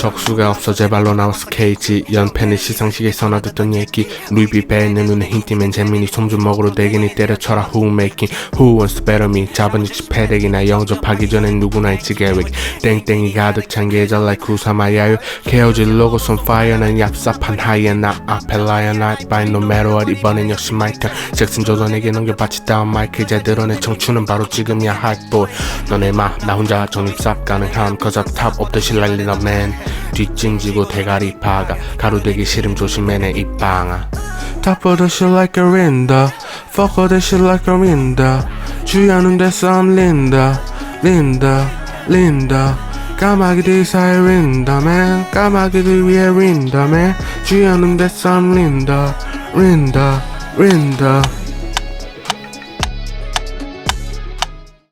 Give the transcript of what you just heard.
적수가 없어 제발로 나와서 케이지. 연팬의 시상식에서 나듣던 얘기. 루이비베의 내 눈에 흰 띠면 재민이 솜좀 먹으러 대기니 때려쳐라 making who wants to better me? 잡은 이치 패대기나 영접하기 전엔 누구나 있지 계획. 땡땡이 가득 찬 계절 like 구사마야유 케어질 로고 손 fire 난 얍삽한 하이에나 앞에 라이언 night by no matter what. 이번엔 역시 마이크 잭슨 조던에게 넘겨 바치 다운 마이크 제대로 내 청춘은 바로 지금이야 핫보이 너네 마나 혼자 정립삽 가능한 cause at top of the shit like little man 뒷짐지고 대가리 파가 가루되기 싫음 조심해 내 입방아 Top of the shit like a window Fuck all the shit like a window 주연은 됐어 I'm Linda Linda Linda 까마귀들 사이 린다 man 까마귀들 위에 린다 man 주연은 됐어 I'm Linda Linda Linda